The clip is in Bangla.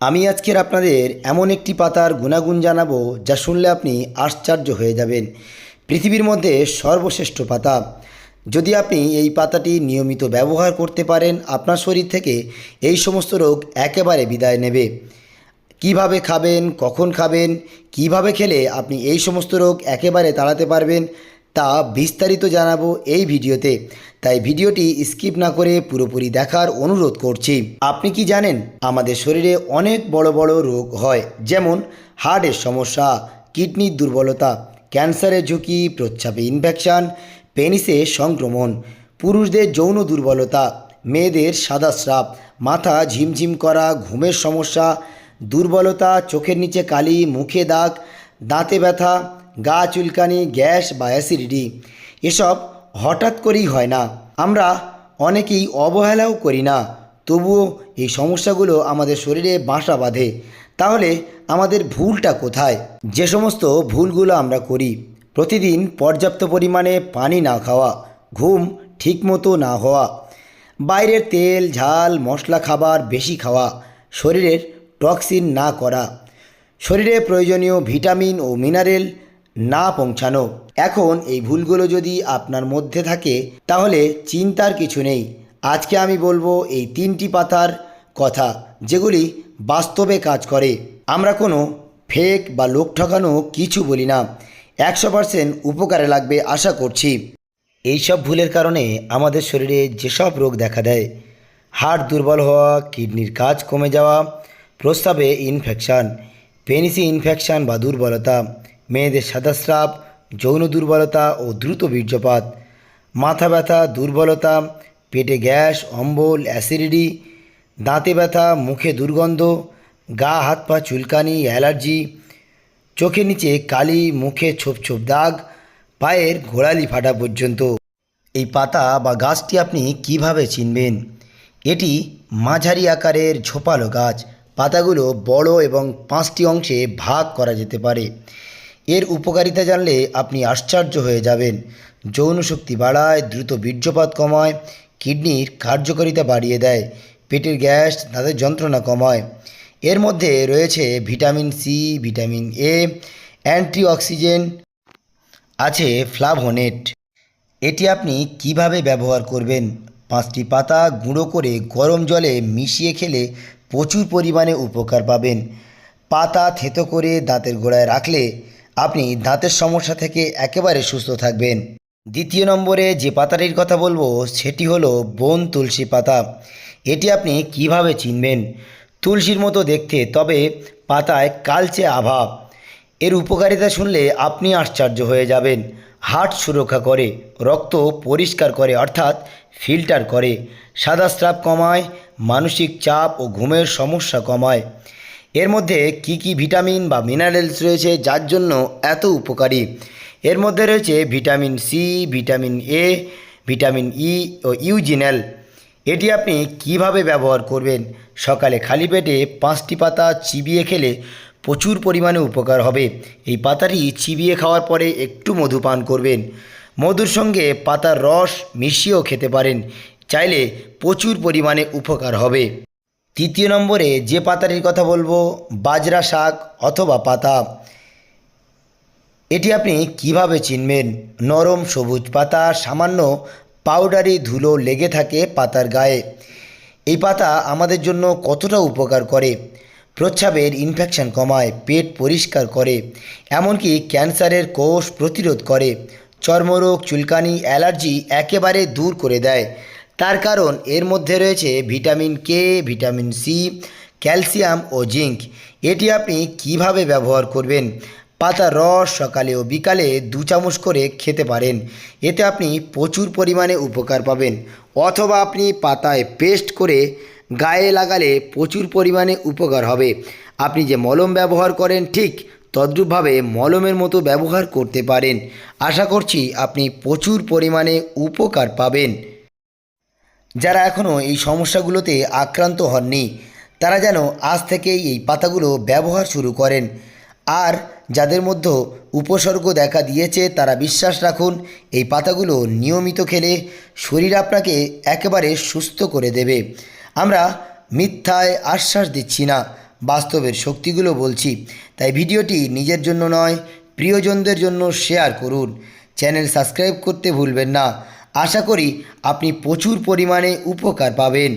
আমি আজকের আপনাদের এমন একটি পাতার গুণাগুণ জানাব যা শুনলে আপনি আশ্চর্য হয়ে যাবেন। পৃথিবীর মধ্যে সর্বশ্রেষ্ঠ পাতা। যদি আপনি এই পাতাটি নিয়মিত ব্যবহার করতে পারেন, আপনার শরীর থেকে এই সমস্ত রোগ একেবারে বিদায় নেবে। কীভাবে খাবেন, কখন খাবেন, কীভাবে খেলে আপনি এই সমস্ত রোগ একেবারে তাড়াতে পারবেন তা বিস্তারিত জানাব এই ভিডিওতে। তাই ভিডিওটি স্কিপ না করে পুরোপুরি দেখার অনুরোধ করছি। আপনি কি জানেন, আমাদের শরীরে অনেক বড় বড় রোগ হয়, যেমন হার্টের সমস্যা, কিডনির দুর্বলতা, ক্যান্সারের ঝুঁকি প্রচ্ছাপে ইনফেকশন, পেনিসে সংক্রমণ, পুরুষদের যৌন দুর্বলতা, মেয়েদের সাদা স্রাপ মাথা ঝিমঝিম করা, ঘুমের সমস্যা, দুর্বলতা, চোখের নিচে কালি, মুখে দাগ দাঁতে ব্যথা, গা চুলকানি, গ্যাস বা অ্যাসিডিটি, এসব হঠাৎ করেই হয় না। আমরা অনেকেই অবহেলাও করি না, তবুও এই সমস্যাগুলো আমাদের শরীরে বাসা বাঁধে। তাহলে আমাদের ভুলটা কোথায়? যে সমস্ত ভুলগুলো আমরা করি, প্রতিদিন পর্যাপ্ত পরিমাণে পানি না খাওয়া, ঘুম ঠিকমতো না হওয়া, বাইরের তেল, ঝাল, মশলা খাবার বেশি খাওয়া, শরীরের টক্সিন না করা শরীরে প্রয়োজনীয় ভিটামিন ও মিনারেল না পৌঁছানো। এখন এই ভুলগুলো যদি আপনার মধ্যে থাকে, তাহলে চিন্তার কিছু নেই। আজকে আমি বলব এই তিনটি পাতার কথা, যেগুলি বাস্তবে কাজ করে। আমরা কোনো ফেক বা লোক ঠকানো কিছু বলি না। একশো পার্সেন্ট উপকারে লাগবে আশা করছি। এইসব ভুলের কারণে আমাদের শরীরে যেসব রোগ দেখা দেয়, হাড় দুর্বল হওয়া, কিডনির কাজ কমে যাওয়া প্রস্রাবে ইনফেকশান পেনিসি ইনফেকশান বা দুর্বলতা, মেয়েদের সাদাস্রাব, যৌন দুর্বলতা ও দ্রুত বীর্যপাত, মাথা ব্যথা, দুর্বলতা, পেটে গ্যাস, অম্বল, অ্যাসিডিটি, দাঁতে ব্যথা, মুখে দুর্গন্ধ, গা, হাত পা চুলকানি, অ্যালার্জি, চোখের নিচে কালি, মুখে ছোপ ছোপ দাগ, পায়ের ঘোড়ালি ফাটা পর্যন্ত। এই পাতা বা গাছটি আপনি কীভাবে চিনবেন? এটি মাঝারি আকারের ঝোপালো গাছ। পাতাগুলো বড় এবং পাঁচটি অংশে ভাগ করা যেতে পারে। এর উপকারিতা জানলে আপনি আশ্চর্য হয়ে যাবেন। যৌন শক্তি বাড়ায়, দ্রুত বীর্যপাত কমায়, কিডনির কার্যকারিতা বাড়িয়ে দেয়, পেটের গ্যাস, দাঁতের যন্ত্রণা কমায়। এর মধ্যে রয়েছে vitamin C, vitamin A, antioxidant, আছে ফ্লাভোনেট। এটি আপনি কীভাবে ব্যবহার করবেন? পাঁচটি পাতা গুঁড়ো করে গরম জলে মিশিয়ে খেলে প্রচুর পরিমাণে উপকার পাবেন। পাতা থেতো করে দাঁতের গোড়ায় রাখলে আপনি দাঁতের সমস্যা থেকে একেবারে সুস্থ থাকবেন। দ্বিতীয় নম্বরে যে পাতাটির কথা বলব, সেটি হলো বন তুলসী পাতা। এটি আপনি কীভাবে চিনবেন? তুলসীর মতো দেখতে, তবে পাতায় কালচে আভা। এর উপকারিতা শুনলে আপনি আশ্চর্য হয়ে যাবেন। হার্ট সুরক্ষা করে, রক্ত পরিষ্কার করে, অর্থাৎ ফিল্টার করে। সাদা স্রাব কমায় মানসিক চাপ ও ঘুমের সমস্যা কমায়। এর মধ্যে কি কি ভিটামিন বা মিনারেলস রয়েছে যার জন্য এত উপকারী? এর মধ্যে রয়েছে vitamin C, vitamin A, vitamin E O eugenol. এটি আপনি কীভাবে ব্যবহার করবেন? সকালে খালি পেটে পাঁচটি পাতা চিবিয়ে খেলে প্রচুর পরিমাণে উপকার হবে। এই পাতাটি চিবিয়ে খাওয়ার পরে একটু মধু পান করবেন। মধুর সঙ্গে পাতার রস মিশিয়েও খেতে পারেন। চাইলে প্রচুর পরিমাণে উপকার হবে। তৃতীয় নম্বরে যে পাতাটির কথা বলব, বাজরা শাক অথবা পাতা। এটি আপনি কীভাবে চিনবেন? নরম সবুজ পাতা, সামান্য পাউডারি ধুলো লেগে থাকে পাতার গায়ে। এই পাতা আমাদের জন্য কতটা উপকার করে? প্রচ্ছাবের ইনফেকশন কমায়, পেট পরিষ্কার করে, এমনকি ক্যান্সারের কোষ প্রতিরোধ করে। চর্মরোগ, চুলকানি, অ্যালার্জি একেবারে দূর করে দেয়। তার কারণ এর মধ্যে রয়েছে vitamin K vitamin C calcium ও জিঙ্ক। এটি আপনি কীভাবে ব্যবহার করবেন? পাতার রস সকালে ও বিকালে দু চামচ করে খেতে পারেন। এতে আপনি প্রচুর পরিমাণে উপকার পাবেন। অথবা আপনি পাতায় পেস্ট করে গায়ে লাগালে প্রচুর পরিমাণে উপকার হবে। আপনি যে মলম ব্যবহার করেন ঠিক তদ্রূপভাবে মলমের মতো ব্যবহার করতে পারেন। আশা করছি আপনি প্রচুর পরিমাণে উপকার পাবেন। যারা এখনও এই সমস্যাগুলোতে আক্রান্ত হননি, তারা যেন আজ থেকেই এই পাতাগুলো ব্যবহার শুরু করেন। আর যাদের মধ্যে উপসর্গ দেখা দিয়েছে, তারা বিশ্বাস রাখুন, এই পাতাগুলো নিয়মিত খেলে শরীর আপনাকে একেবারে সুস্থ করে দেবে। আমরা মিথ্যায় আশ্বাস দিচ্ছি না, বাস্তবের শক্তিগুলো বলছি। তাই ভিডিওটি নিজের জন্য নয়, প্রিয়জনদের জন্য শেয়ার করুন। চ্যানেল সাবস্ক্রাইব করতে ভুলবেন না। আশা করি আপনি প্রচুর পরিমাণে উপকার পাবেন।